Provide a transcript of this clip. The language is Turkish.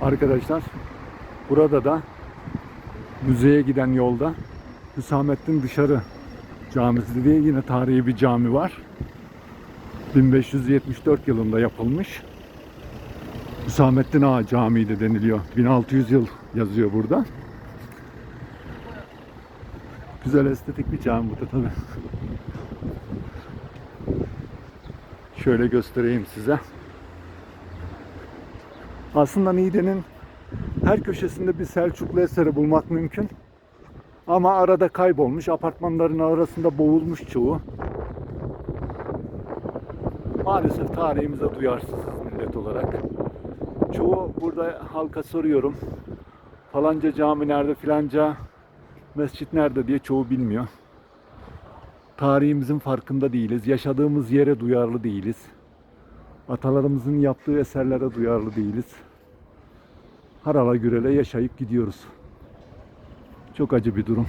Arkadaşlar burada da müzeye giden yolda Hüsamettin Dışarı Camisi diye yine tarihi bir cami var. 1574 yılında yapılmış. Hüsamettin Ağa Camii de deniliyor. 1600 yıl yazıyor burada. Güzel estetik bir cami bu da tabii. Şöyle göstereyim size. Aslında Niğde'nin her köşesinde bir Selçuklu eseri bulmak mümkün. Ama arada kaybolmuş, apartmanların arasında boğulmuş çoğu. Maalesef tarihimize duyarsızız millet olarak. Çoğu burada halka soruyorum. Falanca cami nerede, filanca mescit nerede diye çoğu bilmiyor. Tarihimizin farkında değiliz. Yaşadığımız yere duyarlı değiliz. Atalarımızın yaptığı eserlere duyarlı değiliz. Harala gürele yaşayıp gidiyoruz. Çok acı bir durum.